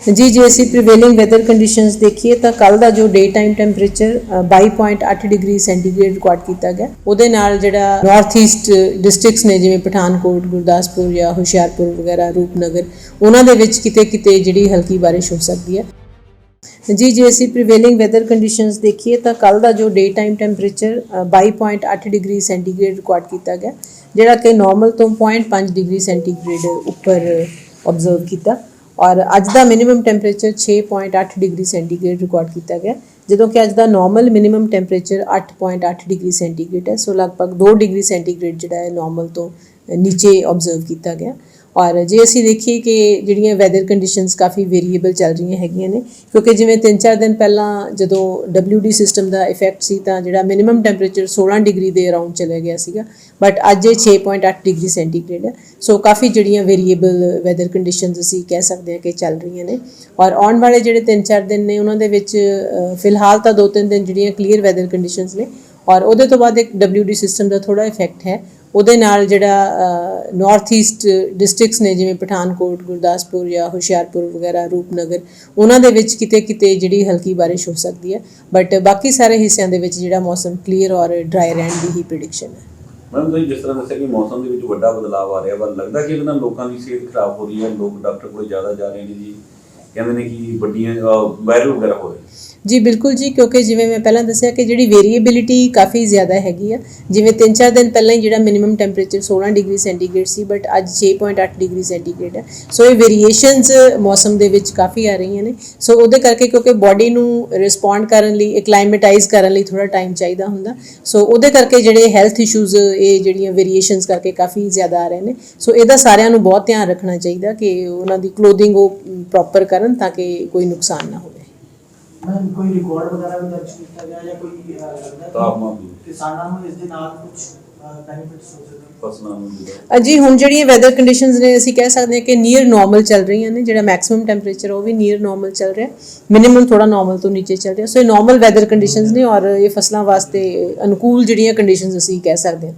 ਜੀ, ਜੇ ਅਸੀਂ ਪ੍ਰੀਵੇਲਿੰਗ ਵੈਦਰ ਕੰਡੀਸ਼ਨਸ ਦੇਖੀਏ ਤਾਂ ਕੱਲ ਦਾ ਜੋ day time temperature 22.8 degree centigrade record ਕੀਤਾ ਗਿਆ। ਉਹਦੇ ਨਾਲ ਜਿਹੜਾ ਨਾਰਥ ਈਸਟ ਡਿਸਟ੍ਰਿਕਟਸ ਨੇ, ਜਿਵੇਂ ਪਠਾਨਕੋਟ, ਗੁਰਦਾਸਪੁਰ ਜਾਂ ਹੁਸ਼ਿਆਰਪੁਰ ਵਗੈਰਾ, ਰੂਪਨਗਰ, ਉਹਨਾਂ ਦੇ ਵਿੱਚ ਕਿਤੇ ਕਿਤੇ ਜਿਹੜੀ ਹਲਕੀ ਬਾਰਿਸ਼ ਹੋ ਸਕਦੀ ਹੈ। ਜੀ, ਜੇ ਅਸੀਂ ਪ੍ਰੀਵੇਲਿੰਗ ਵੈਦਰ ਕੰਡੀਸ਼ਨਸ ਦੇਖੀਏ ਤਾਂ ਕੱਲ ਦਾ ਜੋ day time temperature 22.8 degree centigrade record ਕੀਤਾ ਗਿਆ, ਜਿਹੜਾ ਕਿ ਨਾਰਮਲ ਤੋਂ 0.5 ਡਿਗਰੀ ਸੈਂਟੀਗ੍ਰੇਡ ਉੱਪਰ ਆਬਜ਼ਰਵ ਕੀਤਾ। ਔਰ ਅੱਜ ਦਾ minimum temperature 6.8 degree centigrade record ਕੀਤਾ ਗਿਆ, ਜਦੋਂ ਕਿ ਅੱਜ ਦਾ normal minimum temperature 8.8 degree centigrade ਹੈ, ਸੋ ਲਗਭਗ 2 ਡਿਗਰੀ ਸੈਂਟੀਗ੍ਰੇਡ ਜਿਹੜਾ ਹੈ ਨਾਰਮਲ ਤੋਂ ਨੀਚੇ ਆਬਜ਼ਰਵ ਕੀਤਾ ਗਿਆ। ਔਰ ਜੇ ਅਸੀਂ ਦੇਖੀਏ ਕਿ ਜਿਹੜੀਆਂ ਵੈਦਰ ਕੰਡੀਸ਼ਨਸ ਕਾਫੀ ਵੇਰੀਏਬਲ ਚੱਲ ਰਹੀਆਂ ਹੈਗੀਆਂ ਨੇ, ਕਿਉਂਕਿ ਜਿਵੇਂ 3-4 ਦਿਨ ਪਹਿਲਾਂ ਜਦੋਂ WD ਸਿਸਟਮ ਦਾ ਇਫੈਕਟ ਸੀ ਤਾਂ ਜਿਹੜਾ ਮਿਨੀਮਮ ਟੈਂਪਰੇਚਰ 16 ਡਿਗਰੀ ਦੇ ਅਰਾਊਂਡ ਚਲਾ ਗਿਆ ਸੀਗਾ ਬਟ ਅੱਜ ਇਹ 6.8 ਡਿਗਰੀ ਸੈਂਟੀਗ੍ਰੇਡ ਹੈ। ਸੋ ਕਾਫੀ ਜਿਹੜੀਆਂ ਵੇਰੀਏਬਲ ਵੈਦਰ ਕੰਡੀਸ਼ਨਸ ਅਸੀਂ ਕਹਿ ਸਕਦੇ ਹਾਂ ਕਿ ਚੱਲ ਰਹੀਆਂ ਨੇ। ਔਰ ਆਉਣ ਵਾਲੇ ਜਿਹੜੇ 3-4 ਦਿਨ ਨੇ, ਉਹਨਾਂ ਦੇ ਵਿੱਚ ਫਿਲਹਾਲ ਤਾਂ 2-3 ਦਿਨ ਜਿਹੜੀਆਂ ਕਲੀਅਰ ਵੈਦਰ ਕੰਡੀਸ਼ਨਸ ਨੇ ਔਰ ਉਹਦੇ ਤੋਂ ਬਾਅਦ ਇੱਕ WD ਸਿਸਟਮ ਦਾ ਥੋੜਾ ਇਫੈਕਟ ਹੈ। ਉਹਦੇ ਨਾਲ ਜਿਹੜਾ ਨਾਰਥ ਈਸਟ ਡਿਸਟ੍ਰਿਕਟਸ ਨੇ ਜਿਵੇਂ ਪਠਾਨਕੋਟ, ਗੁਰਦਾਸਪੁਰ ਜਾਂ ਹੁਸ਼ਿਆਰਪੁਰ ਵਗੈਰਾ, ਰੂਪਨਗਰ, ਉਹਨਾਂ ਦੇ ਵਿੱਚ ਕਿਤੇ ਕਿਤੇ ਜਿਹੜੀ ਹਲਕੀ ਬਾਰਿਸ਼ ਹੋ ਸਕਦੀ ਹੈ। ਬਟ ਬਾਕੀ ਸਾਰੇ ਹਿੱਸਿਆਂ ਦੇ ਵਿੱਚ ਜਿਹੜਾ ਮੌਸਮ ਕਲੀਅਰ ਔਰ ਡਰਾਈ ਰਹਿਣ ਦੀ ਹੀ ਪ੍ਰੈਡਿਕਸ਼ਨ ਹੈ। ਮੈਮ ਤੁਸੀਂ ਜਿਸ ਤਰ੍ਹਾਂ ਦੱਸਿਆ ਕਿ ਮੌਸਮ ਦੇ ਵਿੱਚ ਵੱਡਾ ਬਦਲਾਅ ਆ ਰਿਹਾ ਵਾ, ਲੱਗਦਾ ਕਿ ਇਹਦੇ ਨਾਲ ਲੋਕਾਂ ਦੀ ਸਿਹਤ ਖਰਾਬ ਹੋ ਰਹੀ ਹੈ, ਲੋਕ ਡਾਕਟਰ ਕੋਲ ਜ਼ਿਆਦਾ ਜਾ ਰਹੇ ਨੇ ਜੀ। ਕਹਿੰਦੇ ਨੇ ਕਿ ਵੱਡੀਆਂ ਵਾਇਰਲ ਵਗੈਰਾ ਹੋ ਰਹੇ ਜੀ ਬਿਲਕੁਲ ਜੀ, ਕਿਉਂਕਿ ਜਿਵੇਂ ਮੈਂ ਪਹਿਲਾਂ ਦੱਸਿਆ ਕਿ ਜਿਹੜੀ ਵੇਰੀਏਬਿਲਿਟੀ ਕਾਫੀ ਜ਼ਿਆਦਾ ਹੈਗੀ ਆ। ਜਿਵੇਂ 3-4 ਦਿਨ ਪਹਿਲਾਂ ਹੀ ਜਿਹੜਾ ਮਿਨੀਮਮ ਟੈਂਪਰੇਚਰ 16 ਡਿਗਰੀ ਸੈਂਟੀਗ੍ਰੇਡ ਸੀ ਬਟ ਅੱਜ 6.8 ਡਿਗਰੀ ਸੈਂਟੀਗ੍ਰੇਡ ਹੈ ਸੋ ਇਹ ਵੇਰੀਏਸ਼ਨਸ ਮੌਸਮ ਦੇ ਵਿੱਚ ਕਾਫੀ ਆ ਰਹੀਆਂ ਨੇ। ਸੋ ਉਹਦੇ ਕਰਕੇ ਕਿਉਂਕਿ ਬਾਡੀ ਨੂੰ ਰਿਸਪੌਂਡ ਕਰਨ ਲਈ ਐਕਲਾਈਮੇਟਾਈਜ਼ ਕਰਨ ਲਈ ਥੋੜਾ ਟਾਈਮ ਚਾਹੀਦਾ ਹੁੰਦਾ। ਸੋ ਉਹਦੇ ਕਰਕੇ ਜਿਹੜੇ ਹੈਲਥ ਇਸ਼ੂਜ਼ ਇਹ ਜਿਹੜੀਆਂ ਵੇਰੀਏਸ਼ਨਸ ਕਰਕੇ ਕਾਫੀ ਜ਼ਿਆਦਾ ਆ ਰਹੇ ਨੇ। ਸੋ ਇਹਦਾ ਸਾਰਿਆਂ ਨੂੰ ਬਹੁਤ ਧਿਆਨ ਰੱਖਣਾ ਚਾਹੀਦਾ ਕਿ ਉਹਨਾਂ ਦੀ ਕਲੋਥਿੰਗ ਉਹ ਪ੍ਰੋਪਰ ਕਰਨ ਤਾਂ ਕਿ ਕੋਈ ਨੁਕਸਾਨ ਨਾ ਹੋਵੇ। ਮੈਮ ਕੋਈ ਰਿਕਾਰਡ ਵਗੈਰਾ ਵੀ ਦਰਜ ਕੀਤਾ ਗਿਆ ਜਾਂ ਕੋਈ ਅਹ, ਲੱਗਦਾ ਕਿ ਤਾਪਮਾਨ ਵੀ। ਕਿਸਾਨਾਂ ਨੂੰ ਇਸ ਦੇ ਨਾਲ ਕੁਝ ਬੈਨੀਫਿਟਸ ਹੋ ਸਕਦੇ ਫਸਲਾਂ ਨੂੰ ਜਿਹੜਾ। ਅਜੀ ਹੁਣ ਜਿਹੜੀਆਂ ਵੈਦਰ ਕੰਡੀਸ਼ਨਸ ਨੇ ਅਸੀਂ ਕਹਿ ਸਕਦੇ ਹਾਂ ਕਿ ਨੀਅਰ ਨਾਰਮਲ ਚੱਲ ਰਹੀਆਂ ਨੇ ਜਿਹੜਾ ਮੈਕਸਿਮਮ ਟੈਂਪਰੇਚਰ ਉਹ ਵੀ ਨੀਅਰ ਨਾਰਮਲ ਚੱਲ ਰਿਹਾ। ਮਿਨੀਮਮ ਥੋੜਾ ਨਾਰਮਲ ਤੋਂ ਨੀਚੇ ਚੱਲ ਰਿਹਾ। ਸੋ ਇਹ ਨਾਰਮਲ ਵੈਦਰ ਕੰਡੀਸ਼ਨਸ ਨੇ ਔਰ ਇਹ ਫਸਲਾਂ ਵਾਸਤੇ ਅਨੁਕੂਲ ਜਿਹੜੀਆਂ ਕੰਡੀਸ਼ਨਸ ਅਸੀਂ ਕਹਿ ਸਕਦੇ ਹਾਂ।